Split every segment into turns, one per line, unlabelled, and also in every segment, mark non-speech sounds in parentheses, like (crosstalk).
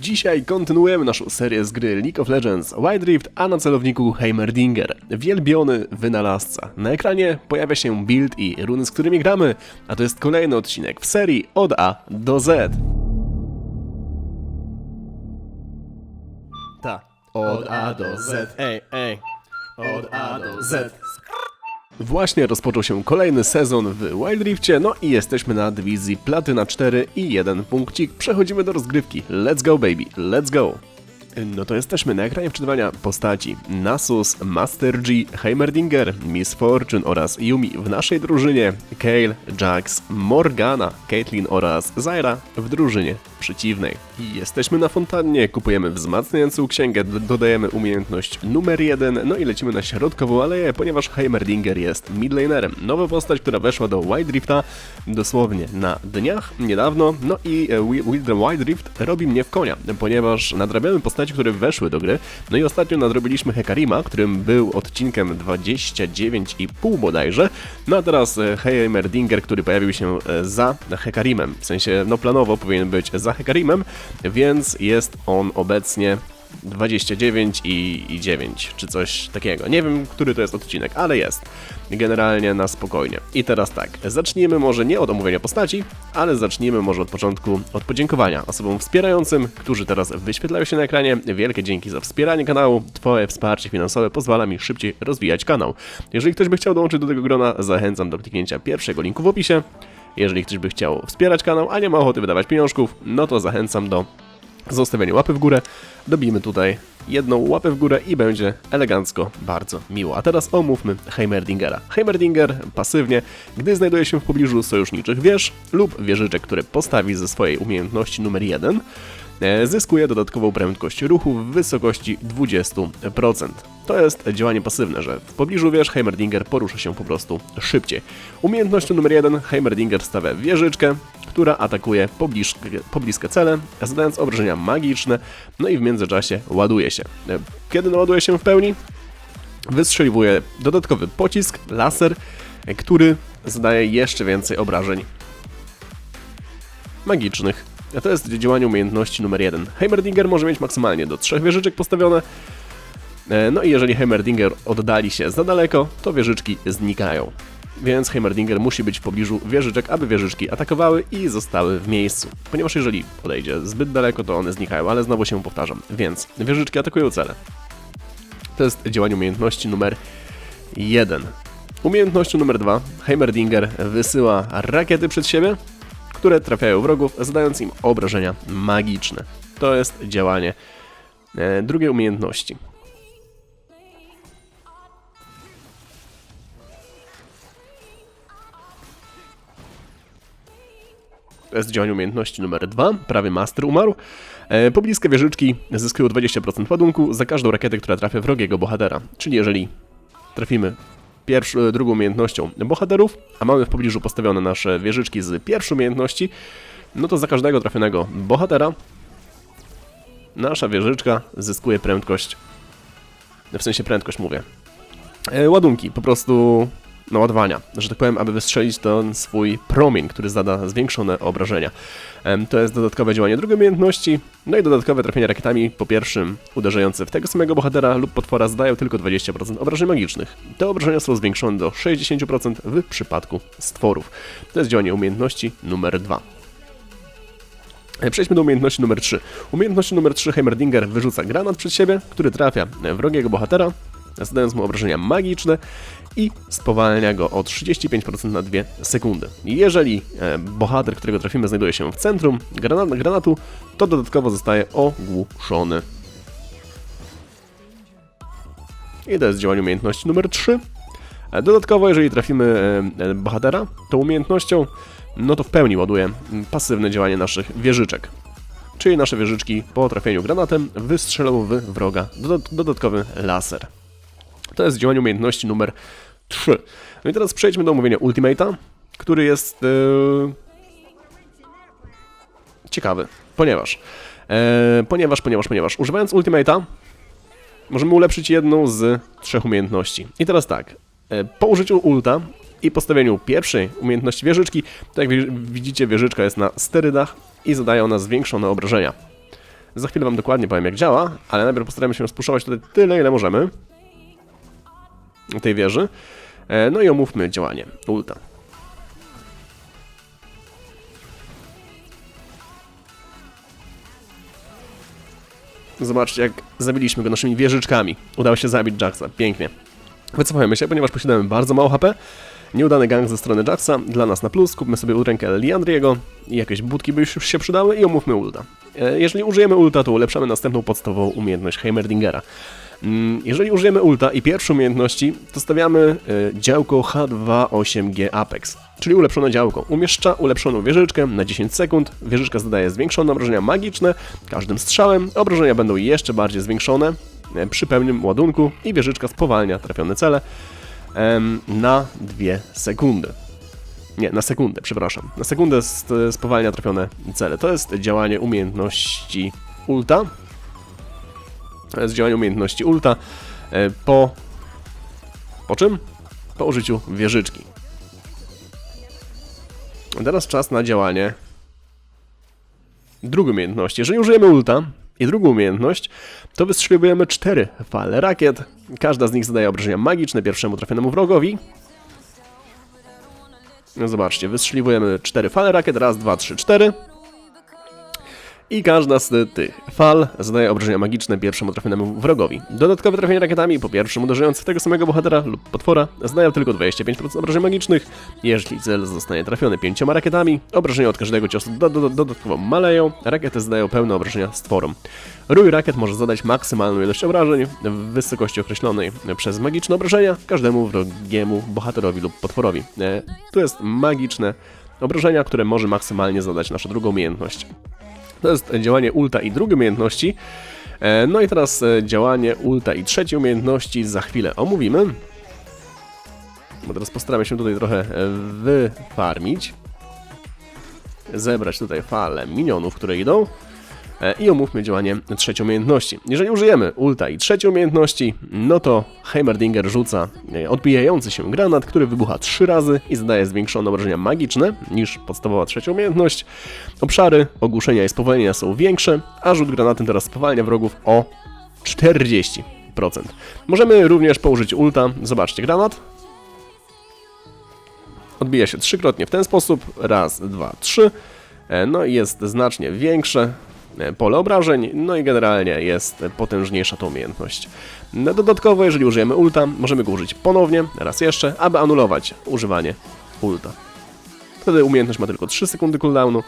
Dzisiaj kontynuujemy naszą serię z gry League of Legends Wild Rift, a na celowniku Heimerdinger, wielbiony wynalazca. Na ekranie pojawia się build i runy, z którymi gramy, a to jest kolejny odcinek w serii od A do Z. Ta. Od A do Z. Ej, ej. Od A do Z. Właśnie rozpoczął się kolejny sezon w Wild no i jesteśmy na dywizji Platyna 4 i jeden punkcik. Przechodzimy do rozgrywki. Let's go baby, let's go! No to jesteśmy na ekranie wczytywania postaci Nasus, Master G, Heimerdinger, Miss Fortune oraz Yumi w naszej drużynie, Kale, Jax, Morgana, Caitlyn oraz Zyra w drużynie przeciwnej. Jesteśmy na fontannie, kupujemy wzmacniającą księgę, dodajemy umiejętność numer jeden, no i lecimy na środkową aleję, ponieważ Heimerdinger jest midlanerem. Nowa postać, która weszła do Wild Rifta dosłownie na dniach, niedawno, no i e, Wi- Wild Wild Rift robi mnie w konia, ponieważ nadrabiamy postaci, które weszły do gry, no i ostatnio nadrobiliśmy Hekarima, którym był odcinkiem 29,5 bodajże, no a teraz e, Heimerdinger, który pojawił się e, za Hekarimem, w sensie, no planowo powinien być za Hekarimem, więc jest on obecnie 29 i, i 9, czy coś takiego. Nie wiem, który to jest odcinek, ale jest. Generalnie na spokojnie. I teraz tak, zacznijmy może nie od omówienia postaci, ale zacznijmy może od początku, od podziękowania osobom wspierającym, którzy teraz wyświetlają się na ekranie. Wielkie dzięki za wspieranie kanału. Twoje wsparcie finansowe pozwala mi szybciej rozwijać kanał. Jeżeli ktoś by chciał dołączyć do tego grona, zachęcam do kliknięcia pierwszego linku w opisie. Jeżeli ktoś by chciał wspierać kanał, a nie ma ochoty wydawać pieniążków, no to zachęcam do zostawienie łapy w górę. Dobijmy tutaj jedną łapę w górę i będzie elegancko, bardzo miło. A teraz omówmy Heimerdingera. Heimerdinger pasywnie, gdy znajduje się w pobliżu sojuszniczych wież lub wieżyczek, które postawi ze swojej umiejętności numer 1, e, zyskuje dodatkową prędkość ruchu w wysokości 20%. To jest działanie pasywne, że w pobliżu wież Heimerdinger porusza się po prostu szybciej. Umiejętnością numer 1 Heimerdinger stawia wieżyczkę, która atakuje pobliskie, cele, zadając obrażenia magiczne, no i w międzyczasie ładuje się. E, Kiedy naładuje się w pełni, wystrzeliwuje dodatkowy pocisk, laser, e, który zadaje jeszcze więcej obrażeń magicznych. A To jest działanie umiejętności numer 1. Heimerdinger może mieć maksymalnie do trzech wieżyczek postawione, E, No i jeżeli Heimerdinger oddali się za daleko, to wieżyczki znikają. Więc Heimerdinger musi być w pobliżu wieżyczek, aby wieżyczki atakowały i zostały w miejscu. Ponieważ jeżeli odejdzie zbyt daleko, to one znikają, ale znowu się powtarzam. Więc wieżyczki atakują cele. To jest działanie umiejętności numer 1. Umiejętnością numer 2 Heimerdinger wysyła rakiety przed siebie, które trafiają wrogów, zadając im obrażenia magiczne. To jest działanie e, drugiej umiejętności. Jest działanie umiejętności numer 2, prawy master umarł. E, pobliskie wieżyczki zyskują 20% ładunku za każdą rakietę, która trafia wrogiego bohatera. Czyli jeżeli trafimy pierwszą, drugą umiejętnością bohaterów, a mamy w pobliżu postawione nasze wieżyczki z pierwszej umiejętności, no to za każdego trafionego bohatera nasza wieżyczka zyskuje prędkość, w sensie prędkość mówię, e, ładunki, po prostu naładowania, że tak powiem, aby wystrzelić ten swój promień, który zada zwiększone obrażenia. To jest dodatkowe działanie drugiej umiejętności, no i dodatkowe trafienie rakietami po pierwszym uderzające w tego samego bohatera lub potwora zdają tylko 20% obrażeń magicznych. Te obrażenia są zwiększone do 60% w przypadku stworów. To jest działanie umiejętności numer 2. E, Przejdźmy do umiejętności numer 3. Umiejętności numer 3 Heimerdinger wyrzuca granat przed siebie, który trafia wrogiego bohatera, zadając mu obrażenia magiczne i spowalnia go o 35% na 2 sekundy. Jeżeli e, bohater, którego trafimy, znajduje się w centrum granat, granatu, to dodatkowo zostaje ogłuszony. I to jest działanie umiejętności numer 3. E, Dodatkowo, jeżeli trafimy e, bohatera, tą umiejętnością, no to w pełni ładuje mm, pasywne działanie naszych wieżyczek. Czyli nasze wieżyczki po trafieniu granatem wystrzelą w wroga dodat- dodatkowy laser. To jest działanie umiejętności numer 3. No i teraz przejdźmy do omówienia Ultimate'a, który jest e, ciekawy, ponieważ, e, ponieważ, ponieważ, ponieważ używając Ultimate'a możemy ulepszyć jedną z trzech umiejętności. I teraz tak, e, po użyciu ulta i postawieniu pierwszej umiejętności wieżyczki, tak jak wi- widzicie wieżyczka jest na sterydach i zadaje ona zwiększone obrażenia. Za chwilę wam dokładnie powiem jak działa, ale najpierw postaramy się spuszować tutaj tyle ile możemy tej wieży. E, No i omówmy działanie ulta. Zobaczcie, jak zabiliśmy go naszymi wieżyczkami. Udało się zabić Jacksa. Pięknie. Wycofajmy się, ponieważ posiadamy bardzo mało HP. Nieudany gang ze strony Jacksa, dla nas na plus. Kupmy sobie rękę Liandriego i jakieś budki by już się przydały i omówmy ulta. E, Jeżeli użyjemy ulta, to ulepszamy następną podstawową umiejętność Heimerdingera. Mm, Jeżeli użyjemy ulta i pierwszej umiejętności, to stawiamy e, działko H28G Apex, czyli ulepszone działko. Umieszcza ulepszoną wieżyczkę na 10 sekund. Wieżyczka zadaje zwiększone obrażenia magiczne. Każdym strzałem obrażenia będą jeszcze bardziej zwiększone e, przy pełnym ładunku i wieżyczka spowalnia trafione cele na 2 sekundy. Nie, na sekundę, przepraszam. Na sekundę spowalnia trafione cele. To jest działanie umiejętności ulta. To jest działanie umiejętności ulta e, po... Po czym? Po użyciu wieżyczki. Teraz czas na działanie drugiej umiejętności. Jeżeli użyjemy ulta i drugą umiejętność, to wystrzeliwujemy cztery fale rakiet. Każda z nich zadaje obrażenia magiczne pierwszemu trafionemu wrogowi. No zobaczcie, wystrzeliwujemy cztery fale rakiet, raz, dwa, trzy, cztery. I każda z tych fal zadaje obrażenia magiczne pierwszemu trafionemu wrogowi. Dodatkowe trafienie rakietami po pierwszym uderzając w tego samego bohatera lub potwora zadają tylko 25% obrażeń magicznych. Jeśli cel zostanie trafiony pięcioma rakietami, obrażenia od każdego ciosu do, do, dodatkowo maleją, rakiety zadają pełne obrażenia stworom. Rój rakiet może zadać maksymalną ilość obrażeń w wysokości określonej przez magiczne obrażenia każdemu wrogiemu bohaterowi lub potworowi. E, Tu jest magiczne obrażenia, które może maksymalnie zadać nasza druga umiejętność. To jest działanie ulta i drugiej umiejętności. E, No i teraz e, działanie ulta i trzeciej umiejętności za chwilę omówimy. Bo teraz postaramy się tutaj trochę e, wyfarmić. Zebrać tutaj falę minionów, które idą. E, I omówmy działanie trzeciej umiejętności. Jeżeli użyjemy ulta i trzeciej umiejętności, no to Heimerdinger rzuca e, odbijający się granat, który wybucha trzy razy i zadaje zwiększone obrażenia magiczne niż podstawowa trzecia umiejętność. Obszary ogłuszenia i spowolnienia są większe, a rzut granatem teraz spowalnia wrogów o 40%. Możemy również położyć ulta. Zobaczcie, granat odbija się trzykrotnie w ten sposób. Raz, dwa, trzy. E, No i jest znacznie większe pole obrażeń, no i generalnie jest potężniejsza ta umiejętność. No, Dodatkowo, jeżeli użyjemy ulta, możemy go użyć ponownie, raz jeszcze, aby anulować używanie ulta. Wtedy umiejętność ma tylko 3 sekundy cooldownu.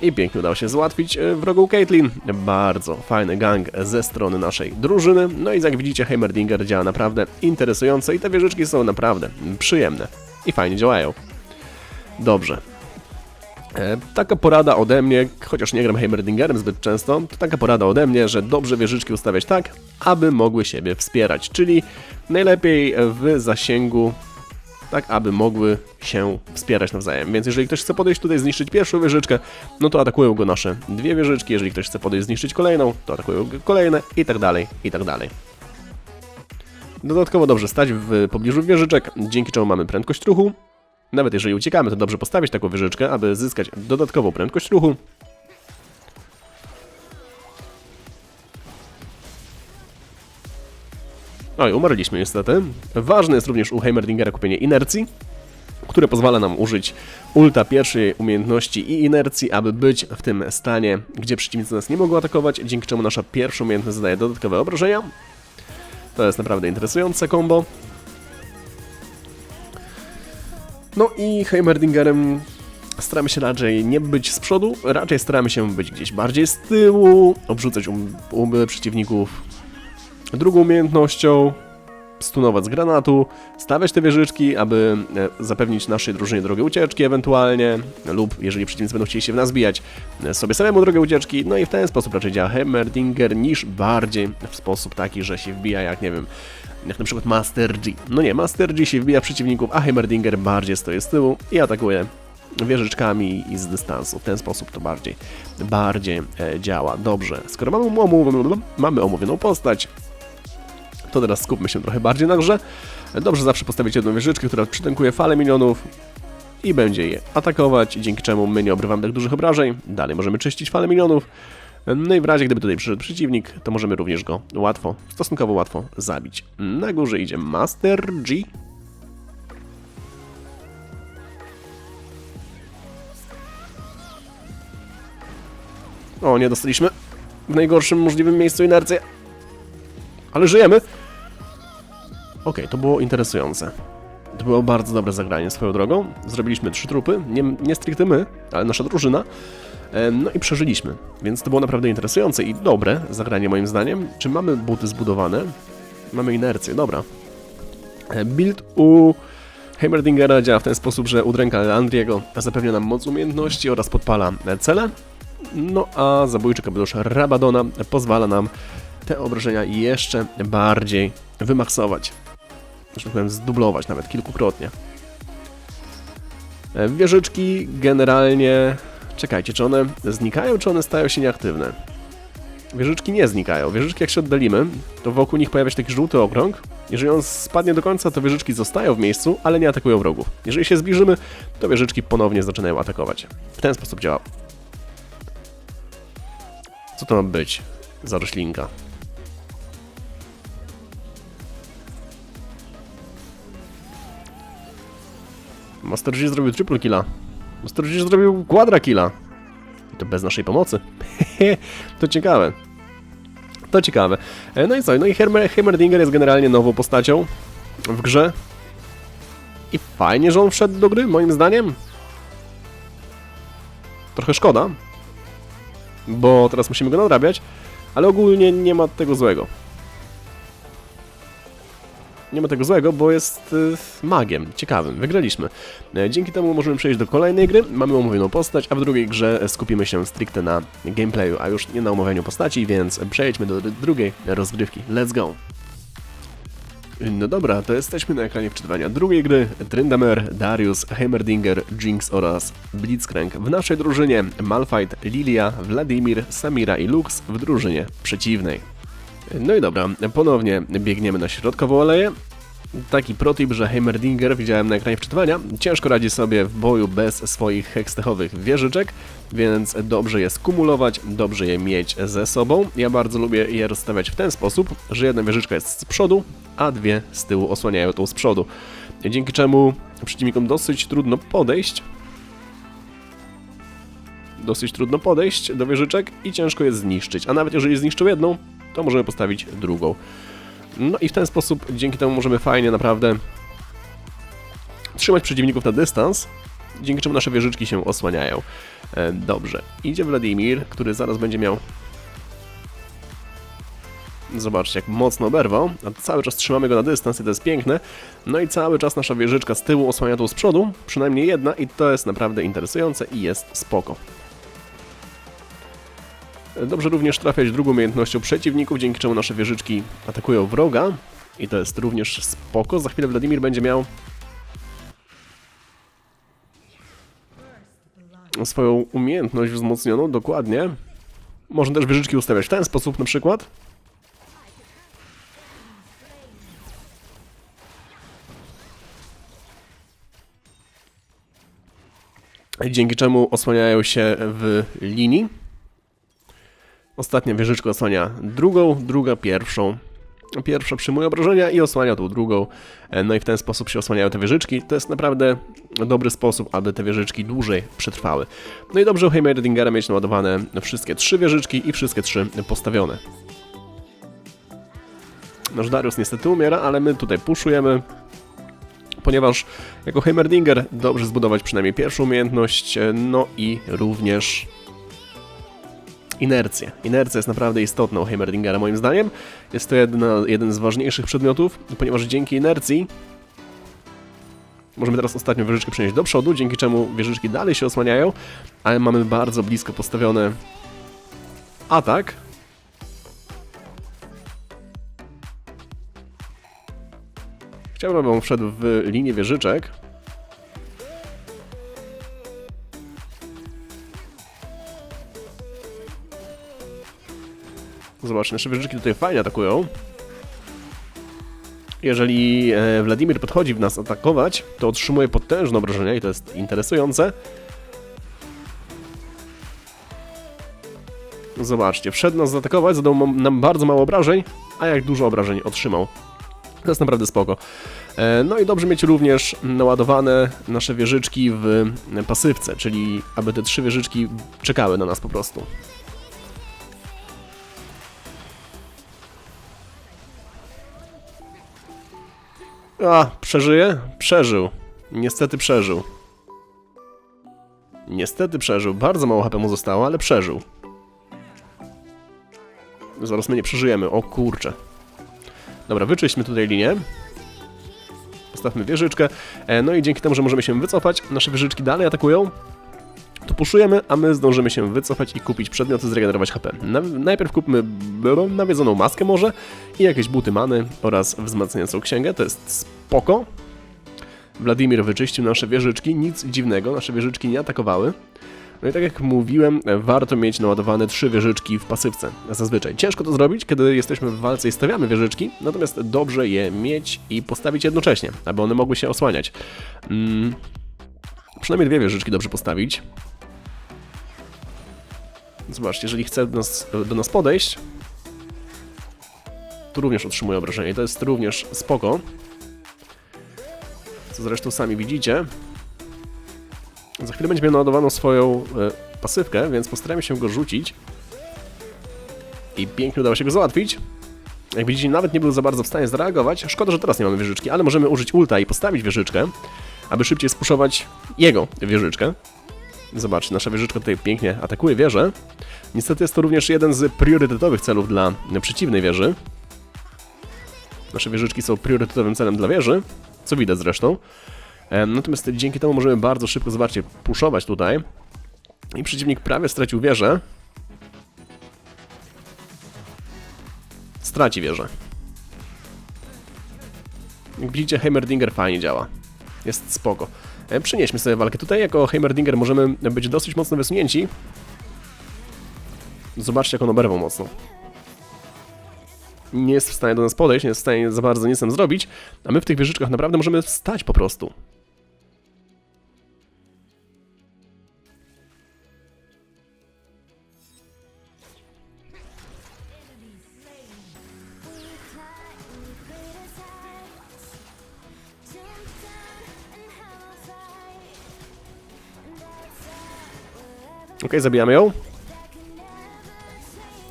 I pięknie udało się załatwić e, wrogą Caitlyn. Bardzo fajny gang ze strony naszej drużyny. No i jak widzicie, Heimerdinger działa naprawdę interesująco i te wieżyczki są naprawdę przyjemne i fajnie działają. Dobrze. E, Taka porada ode mnie, chociaż nie gram Heimerdingerem zbyt często, to taka porada ode mnie, że dobrze wieżyczki ustawiać tak, aby mogły siebie wspierać, czyli najlepiej w zasięgu, tak aby mogły się wspierać nawzajem. Więc jeżeli ktoś chce podejść tutaj zniszczyć pierwszą wieżyczkę, no to atakują go nasze dwie wieżyczki, jeżeli ktoś chce podejść zniszczyć kolejną, to atakują go kolejne i tak dalej, i tak dalej. Dodatkowo dobrze stać w pobliżu wieżyczek, dzięki czemu mamy prędkość ruchu. Nawet jeżeli uciekamy, to dobrze postawić taką wieżyczkę, aby zyskać dodatkową prędkość ruchu. Oj, umarliśmy niestety. Ważne jest również u Heimerdingera kupienie inercji, które pozwala nam użyć ulta pierwszej umiejętności i inercji, aby być w tym stanie, gdzie przeciwnicy nas nie mogą atakować, dzięki czemu nasza pierwsza umiejętność zadaje dodatkowe obrażenia. To jest naprawdę interesujące combo. No i Heimerdingerem staramy się raczej nie być z przodu, raczej staramy się być gdzieś bardziej z tyłu, obrzucać um, um, przeciwników drugą umiejętnością, stunować z granatu, stawiać te wieżyczki, aby e, zapewnić naszej drużynie drogę ucieczki ewentualnie, lub jeżeli przeciwnicy będą chcieli się w nas bijać, e, sobie samemu drogę ucieczki, no i w ten sposób raczej działa Heimerdinger niż bardziej w sposób taki, że się wbija jak, nie wiem, jak na przykład Master G. No nie, Master G się wbija w przeciwników, a Heimerdinger bardziej stoi z tyłu i atakuje wieżyczkami i z dystansu. W ten sposób to bardziej, bardziej e, działa. Dobrze, skoro mamy, omówione, mamy omówioną postać, to teraz skupmy się trochę bardziej na grze. Dobrze zawsze postawić jedną wieżyczkę, która przytankuje falę minionów i będzie je atakować, dzięki czemu my nie obrywamy tak dużych obrażeń. Dalej możemy czyścić falę minionów. No i w razie, gdyby tutaj przyszedł przeciwnik, to możemy również go łatwo, stosunkowo łatwo zabić. Na górze idzie Master G. O, nie dostaliśmy w najgorszym możliwym miejscu inercję. Ale żyjemy. Okej, to było interesujące. To było bardzo dobre zagranie swoją drogą. Zrobiliśmy trzy trupy, nie, nie stricte my, ale nasza drużyna. No i przeżyliśmy, więc to było naprawdę interesujące i dobre zagranie moim zdaniem. Czy mamy buty zbudowane? Mamy inercję, dobra. E, Build u Heimerdingera działa w ten sposób, że udręka Landriego zapewnia nam moc umiejętności oraz podpala cele. No a zabójczy kapelusz Rabadona pozwala nam te obrażenia jeszcze bardziej wymaksować. Że tak powiem, zdublować nawet kilkukrotnie. E, Wieżyczki generalnie... Czekajcie, czy one znikają, czy one stają się nieaktywne? Wieżyczki nie znikają. Wieżyczki jak się oddalimy, to wokół nich pojawia się taki żółty okrąg. Jeżeli on spadnie do końca, to wieżyczki zostają w miejscu, ale nie atakują wrogów. Jeżeli się zbliżymy, to wieżyczki ponownie zaczynają atakować. W ten sposób działa. Co to ma być za roślinka? Master G zrobił triple killa. G zrobił quadra killa. I to bez naszej pomocy. (laughs) to ciekawe. To ciekawe. E, No i co? No i Heimer- Heimerdinger jest generalnie nową postacią w grze. I fajnie, że on wszedł do gry, moim zdaniem. Trochę szkoda, bo teraz musimy go nadrabiać, ale ogólnie nie ma tego złego. Nie ma tego złego, bo jest y, magiem, ciekawym, wygraliśmy. E, Dzięki temu możemy przejść do kolejnej gry, mamy omówioną postać, a w drugiej grze skupimy się stricte na gameplayu, a już nie na omawianiu postaci, więc przejdźmy do drugiej rozgrywki. Let's go! No dobra, to jesteśmy na ekranie wczytywania drugiej gry. Tryndamere, Darius, Heimerdinger, Jinx oraz Blitzcrank. W naszej drużynie Malphite, Lilia, Wladimir, Samira i Lux w drużynie przeciwnej. No i dobra, ponownie biegniemy na środkową aleję. Taki protip, że Heimerdinger widziałem na ekranie wczytywania. Ciężko radzi sobie w boju bez swoich hekstechowych wieżyczek, więc dobrze je skumulować, dobrze je mieć ze sobą. Ja bardzo lubię je rozstawiać w ten sposób, że jedna wieżyczka jest z przodu, a dwie z tyłu osłaniają tą z przodu. Dzięki czemu przeciwnikom dosyć trudno podejść. Dosyć trudno podejść do wieżyczek i ciężko je zniszczyć. A nawet jeżeli zniszczą jedną, to możemy postawić drugą. No i w ten sposób, dzięki temu możemy fajnie naprawdę trzymać przeciwników na dystans, dzięki czemu nasze wieżyczki się osłaniają. E, Dobrze, idzie Wladimir, który zaraz będzie miał... Zobaczcie, jak mocno oberwał, a cały czas trzymamy go na dystans i to jest piękne. No i cały czas nasza wieżyczka z tyłu osłania tą z przodu, przynajmniej jedna i to jest naprawdę interesujące i jest spoko. Dobrze również trafiać drugą umiejętnością przeciwników, dzięki czemu nasze wieżyczki atakują wroga. I to jest również spoko. Za chwilę Wladimir będzie miał swoją umiejętność wzmocnioną, dokładnie. Można też wieżyczki ustawiać w ten sposób na przykład. Dzięki czemu osłaniają się w linii. Ostatnia wieżyczka osłania drugą, druga pierwszą. Pierwsza przyjmuje obrażenia i osłania tą drugą. E, No i w ten sposób się osłaniają te wieżyczki. To jest naprawdę dobry sposób, aby te wieżyczki dłużej przetrwały. No i dobrze u Heimerdingera mieć naładowane wszystkie trzy wieżyczki i wszystkie trzy postawione. Nasz Darius niestety umiera, ale my tutaj puszujemy, ponieważ jako Heimerdinger dobrze zbudować przynajmniej pierwszą umiejętność, e, no i również inercję. Inercja jest naprawdę istotna u Heimerdingera moim zdaniem. Jest to jedna, jeden z ważniejszych przedmiotów, ponieważ dzięki inercji możemy teraz ostatnią wieżyczkę przenieść do przodu, dzięki czemu wieżyczki dalej się osłaniają, ale mamy bardzo blisko postawiony atak. Chciałbym, aby on wszedł w linię wieżyczek. Zobacz, nasze wieżyczki tutaj fajnie atakują. Jeżeli e, Wladimir podchodzi w nas atakować, to otrzymuje potężne obrażenia i to jest interesujące. Zobaczcie, wszedł nas zaatakować, zadał nam bardzo mało obrażeń, a jak dużo obrażeń otrzymał. To jest naprawdę spoko. E, No i dobrze mieć również naładowane nasze wieżyczki w pasywce, czyli aby te trzy wieżyczki czekały na nas po prostu. A, przeżyje? Przeżył. Niestety przeżył. Niestety przeżył. Bardzo mało HP mu zostało, ale przeżył. Zaraz my nie przeżyjemy. O kurczę. Dobra, wyczyśćmy tutaj linię. Postawmy wieżyczkę. E, No i dzięki temu, że możemy się wycofać, nasze wieżyczki dalej atakują. Puszujemy, a my zdążymy się wycofać i kupić przedmioty, zregenerować HP. Na, najpierw kupmy nawiedzoną maskę może i jakieś buty many oraz wzmacniającą księgę. To jest spoko. Wladimir wyczyścił nasze wieżyczki, nic dziwnego, nasze wieżyczki nie atakowały. No i tak jak mówiłem, warto mieć naładowane trzy wieżyczki w pasywce. Zazwyczaj ciężko to zrobić, kiedy jesteśmy w walce i stawiamy wieżyczki, natomiast dobrze je mieć i postawić jednocześnie, aby one mogły się osłaniać. Mm, przynajmniej dwie wieżyczki dobrze postawić. Zobaczcie, jeżeli chce do nas, do nas podejść, tu również otrzymuje obrażenie i to jest również spoko. Co zresztą sami widzicie. Za chwilę będzie miał naładowaną swoją e, pasywkę, więc postaramy się go rzucić. I pięknie udało się go załatwić. Jak widzicie, nawet nie był za bardzo w stanie zareagować. Szkoda, że teraz nie mamy wieżyczki, ale możemy użyć ulta i postawić wieżyczkę, aby szybciej spuszować jego wieżyczkę. Zobaczcie, nasza wieżyczka tutaj pięknie atakuje wieżę. Niestety jest to również jeden z priorytetowych celów dla przeciwnej wieży. Nasze wieżyczki są priorytetowym celem dla wieży, co widać zresztą. E, Natomiast dzięki temu możemy bardzo szybko, zobaczcie, puszować tutaj. I przeciwnik prawie stracił wieżę. Straci wieżę. Jak widzicie, Heimerdinger fajnie działa. Jest spoko. E, Przenieśmy sobie walkę. Tutaj jako Heimerdinger możemy być dosyć mocno wysunięci. Zobaczcie, jak on oberwał mocno. Nie jest w stanie do nas podejść, nie jest w stanie za bardzo nic nam zrobić, a my w tych wieżyczkach naprawdę możemy wstać po prostu. Okej, zabijamy ją.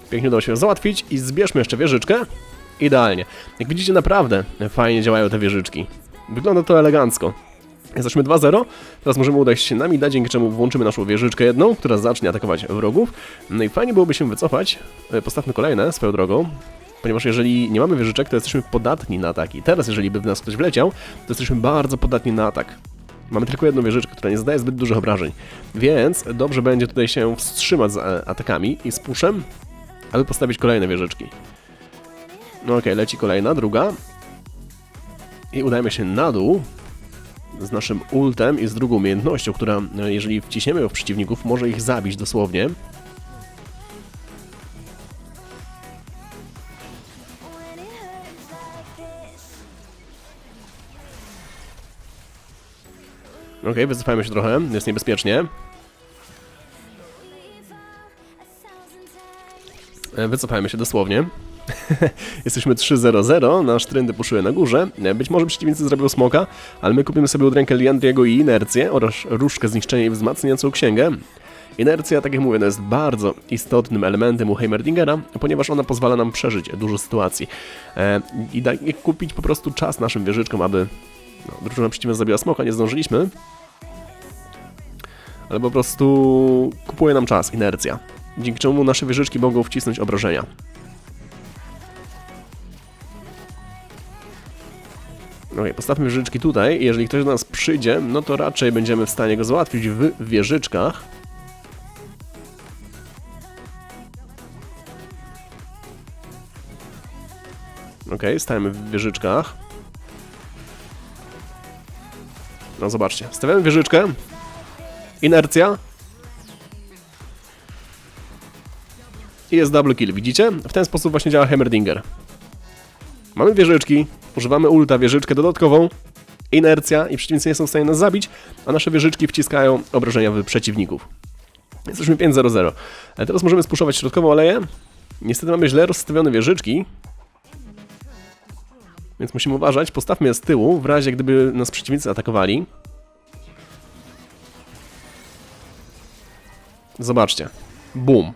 Pięknie udało się załatwić i zbierzmy jeszcze wieżyczkę. Idealnie. Jak widzicie, naprawdę fajnie działają te wieżyczki. Wygląda to elegancko. Jesteśmy 2-0, teraz możemy udać się na mida, dzięki czemu włączymy naszą wieżyczkę jedną, która zacznie atakować wrogów. No i fajnie byłoby się wycofać. E, Postawmy kolejne swoją drogą, ponieważ jeżeli nie mamy wieżyczek, to jesteśmy podatni na ataki. Teraz, jeżeli by w nas ktoś wleciał, to jesteśmy bardzo podatni na atak. Mamy tylko jedną wieżyczkę, która nie zadaje zbyt dużych obrażeń, więc dobrze będzie tutaj się wstrzymać z e, atakami i z puszem, aby postawić kolejne wieżyczki. No okej, leci kolejna, druga. I udajemy się na dół z naszym ultem i z drugą umiejętnością, która, e, jeżeli wciśniemy ją w przeciwników, może ich zabić dosłownie. Okej, wycofajmy się trochę, jest niebezpiecznie. E, Wycofajmy się dosłownie. (laughs) Jesteśmy 3-0-0, nasz trendy puszuje na górze. E, Być może przeciwnicy zrobią smoka, ale my kupimy sobie udrękę Liandriego i inercję oraz różdżkę zniszczenia i wzmacniającą księgę. Inercja, tak jak mówię, no jest bardzo istotnym elementem u Heimerdingera, ponieważ ona pozwala nam przeżyć dużo sytuacji. E, I da, kupić po prostu czas naszym wieżyczkom, aby no, drużyna przeciwna zabiła smoka, nie zdążyliśmy. Ale po prostu kupuje nam czas, inercja. Dzięki czemu nasze wieżyczki mogą wcisnąć obrażenia. Okej, postawmy wieżyczki tutaj jeżeli ktoś do nas przyjdzie, no to raczej będziemy w stanie go załatwić w wieżyczkach. Okej, stajemy w wieżyczkach. No zobaczcie, stawiamy wieżyczkę. Inercja. I jest double kill, widzicie? W ten sposób właśnie działa Hemmerdinger. Mamy wieżyczki, Używamy ulta, wieżyczkę dodatkową, inercja i przeciwnicy nie są w stanie nas zabić, a nasze wieżyczki wciskają obrażenia w przeciwników. Jesteśmy 5-0-0. Ale teraz możemy spuszować środkową aleję. Niestety mamy źle rozstawione wieżyczki, więc musimy uważać. Postawmy je z tyłu, w razie gdyby nas przeciwnicy atakowali. Zobaczcie. Boom.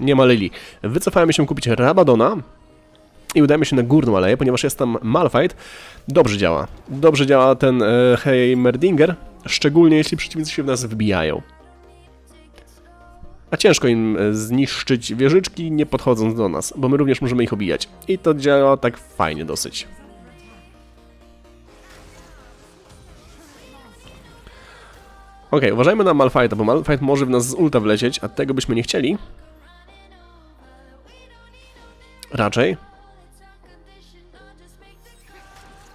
Nie ma Lili. Wycofajmy się kupić Rabadona i udajemy się na górną aleję, ponieważ jest tam Malphite. Dobrze działa. Dobrze działa ten e, Heimerdinger, szczególnie jeśli przeciwnicy się w nas wbijają. A ciężko im e, zniszczyć wieżyczki, nie podchodząc do nas, bo my również możemy ich obijać. I to działa tak fajnie dosyć. Okej, uważajmy na Malphite'a, bo Malphite może w nas z ulta wlecieć, a tego byśmy nie chcieli. Raczej.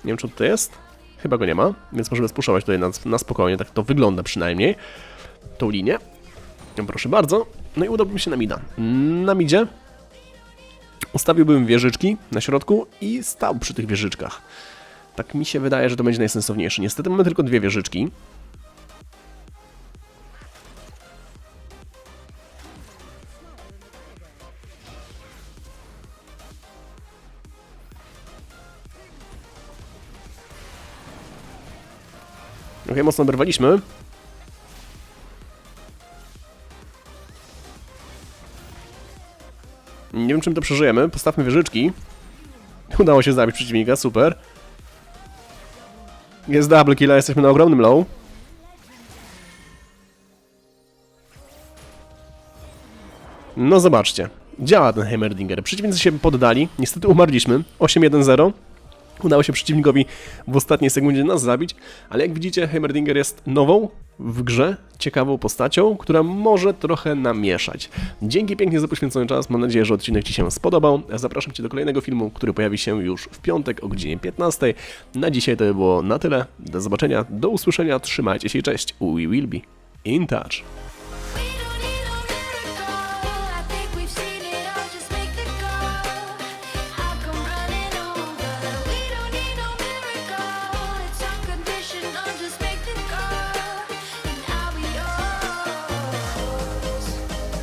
Nie wiem, czy tutaj jest. Chyba go nie ma, więc możemy spuszować tutaj na, na spokojnie, tak to wygląda przynajmniej. Tą linię. Proszę bardzo. No i udałbym się na mida. Na midzie ustawiłbym wieżyczki na środku i stał przy tych wieżyczkach. Tak mi się wydaje, że to będzie najsensowniejsze. Niestety mamy tylko dwie wieżyczki. Ok, mocno oberwaliśmy. Nie wiem, czym to przeżyjemy. Postawmy wieżyczki. Udało się zabić przeciwnika, super. Jest double kill, jesteśmy na ogromnym low. No zobaczcie. Działa ten Heimerdinger. Przeciwnicy się poddali. Niestety umarliśmy. 8-1-0. Udało się przeciwnikowi w ostatniej sekundzie nas zabić, ale jak widzicie, Heimerdinger jest nową w grze, ciekawą postacią, która może trochę namieszać. Dzięki pięknie za poświęcony czas, mam nadzieję, że odcinek Ci się spodobał. Zapraszam Cię do kolejnego filmu, który pojawi się już w piątek o godzinie 15. Na dzisiaj to by było na tyle. Do zobaczenia, do usłyszenia, trzymajcie się i cześć. We will be in touch.